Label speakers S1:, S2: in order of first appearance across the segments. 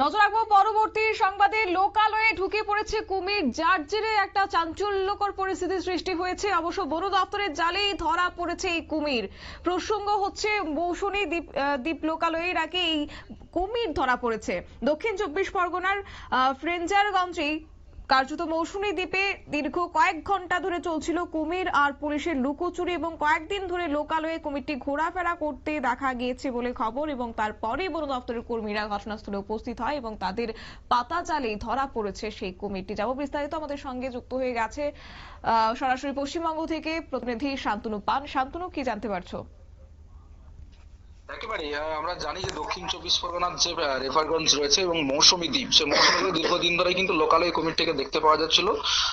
S1: নজর রাখব, পরবর্তী সংবাদে লোকালয়ে ঢুকে পড়েছে কুমির, যার জেরে একটা চাঞ্চল্যকর পরিস্থিতির সৃষ্টি হয়েছে। অবশ্য বন দপ্তরের জালেই ধরা পড়েছে এই কুমির। প্রসঙ্গ হচ্ছে মৌসুমী দ্বীপ দ্বীপ লোকালয়ে আগে এই কুমির ধরা পড়েছে। দক্ষিণ চব্বিশ পরগনার ফ্রেঞ্জারগঞ্জেই কার্যত মৌসুমী দ্বীপে দীর্ঘ কয়েক ঘণ্টা ধরে চলছিল কুমির আর পুলিশের লুকোচুরি এবং কয়েকদিন ধরে লোকালয়ে কুমিরটি ঘোরাফেরা করতে দেখা গিয়েছে বলে খবর এবং তারপরে বন দপ্তরের কর্মীরা ঘটনাস্থলে উপস্থিত হয় এবং তাদের পাতা জালেই ধরা পড়েছে সেই কুমিরটি। যাব বিস্তারিত আমাদের সঙ্গে যুক্ত হয়ে গেছে সরাসরি পশ্চিমবঙ্গ থেকে প্রতিনিধি শান্তনু পান। শান্তনু, কি জানতে পারছ?
S2: একেবারে আমরা জানি যে দক্ষিণ চব্বিশ পরগনার যে রেফারগঞ্জ রয়েছে এবং মৌসুমী দ্বীপ সে মৌসুমী দীর্ঘদিন ধরে কিন্তু লোকালয় কুমিরটিকে দেখতে পাওয়া যাচ্ছিল।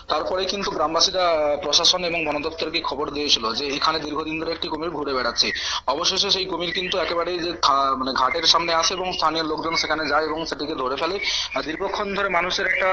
S2: তারপরে কিন্তু গ্রামবাসীরা প্রশাসন এবং বন দপ্তরকে খবর দিয়েছিল যে এখানে দীর্ঘদিন ধরে একটি কুমির ঘুরে বেড়াচ্ছে। অবশেষে সেই কুমির কিন্তু একেবারে যে মানে ঘাটের সামনে আসে এবং স্থানীয় লোকজন সেখানে যায় এবং সেটিকে ধরে ফেলে। দীর্ঘক্ষণ ধরে মানুষের একটা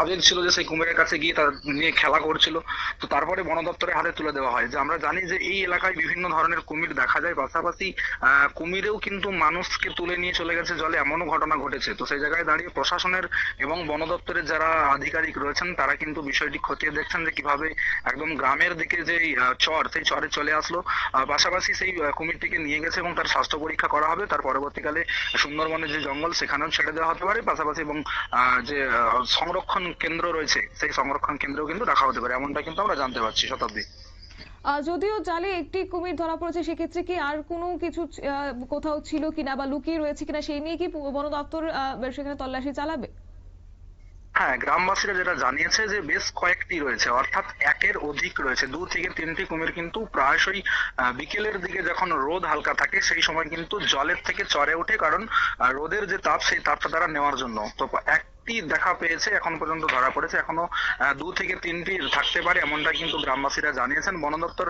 S2: আবেগ ছিল যে সেই কুমিরের কাছে গিয়ে তার নিয়ে খেলা করছিল। তো তারপরে বন দপ্তরের হাতে তুলে দেওয়া হয়। যে আমরা জানি যে এই এলাকায় বিভিন্ন ধরনের কুমির দেখা যায়। পাশাপাশি আহ, কুমিরেও কিন্তু মানুষকে তুলে নিয়ে চলে গেছে জলে, এমনও ঘটনা ঘটেছে। তো সেই জায়গায় দাঁড়িয়ে প্রশাসনের এবং বন দপ্তরের যারা আধিকারিক রয়েছেন, তারা কিন্তু বিষয়টি খতিয়ে দেখছেন যে কীভাবে একদম গ্রামের দিকে যে চর, সেই চরে চলে আসলো। পাশাপাশি সেই কুমিরটিকে নিয়ে গেছে এবং তার স্বাস্থ্য পরীক্ষা করা হবে। তার পরবর্তীকালে সুন্দরবনের যে জঙ্গল, সেখানেও ছেড়ে দেওয়া হতে পারে। পাশাপাশি এবং যে সংরক্ষণ কেন্দ্র রয়েছে, সেই সংরক্ষণ কেন্দ্রেও কিন্তু রাখা হতে পারে, এমনটা কিন্তু আমরা জানতে পারছি শতাব্দী।
S1: যদিও জালে একটি কুমির ধরা পড়েছে, সেক্ষেত্রে কি আর কোনো কিছু কোথাও ছিল কিনা বা লুকিয়ে রয়েছে কিনা সেই নিয়ে কি বন দপ্তর সেখানে তল্লাশি চালাবে?
S2: হ্যাঁ গ্রামবাসীরা যেটা জানিয়েছে যে বেশ কয়েকটি রয়েছে, অর্থাৎ একের অধিক রয়েছে। দু থেকে তিনটি কুমির কিন্তু প্রায়শই বিকেলের দিকে যখন রোদ হালকা থাকে, সেই সময় কিন্তু জলের থেকে চরে ওঠে, কারণ রোদের যে তাপ, সেই তাপটা তারা নেওয়ার জন্য। তো একটি দেখা পেয়েছে, এখন পর্যন্ত ধরা পড়েছে। এখনও দু থেকে তিনটি থাকতে পারে এমনটা কিন্তু গ্রামবাসীরা জানিয়েছেন। বন দপ্তর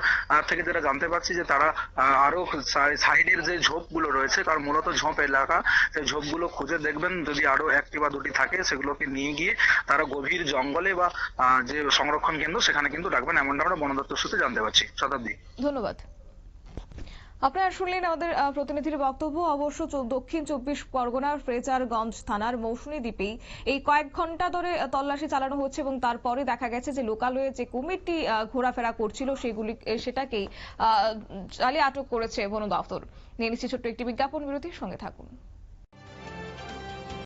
S2: থেকে যেটা জানতে পারছি যে তারা আরও সাইডের যে ঝোপগুলো রয়েছে কারণ মূলত ঝোপ এলাকা, সেই ঝোপগুলো খুঁজে দেখবেন যদি আরও একটি বা দুটি থাকে, সেগুলোকে নিয়ে গিয়ে তারা গভীর জঙ্গলে বা যে সংরক্ষণ কেন্দ্র, সেখানে কিন্তু রাখবেন, এমনটা আমরা বন দপ্তর সূত্রে জানতে পারছি। শতাব্দী।
S1: ধন্যবাদ। আপনারা শুনলেন আমাদের প্রতিনিধির বক্তব্য। অবশ্য দক্ষিণ চব্বিশ পরগনার ফ্রেজারগঞ্জ থানার মৌসুমী দ্বীপেই এই কয়েক ঘণ্টা ধরে তল্লাশি চালানো হচ্ছে এবং তারপরে দেখা গেছে যে লোকালয়ে যে কুমিরটি ঘোরাফেরা করছিল সেগুলি সেটাকেই জালে আটক করেছে বন দপ্তর। নিয়ে নিচ্ছি ছোট্ট একটি বিজ্ঞাপন বিরতির সঙ্গে থাকুন।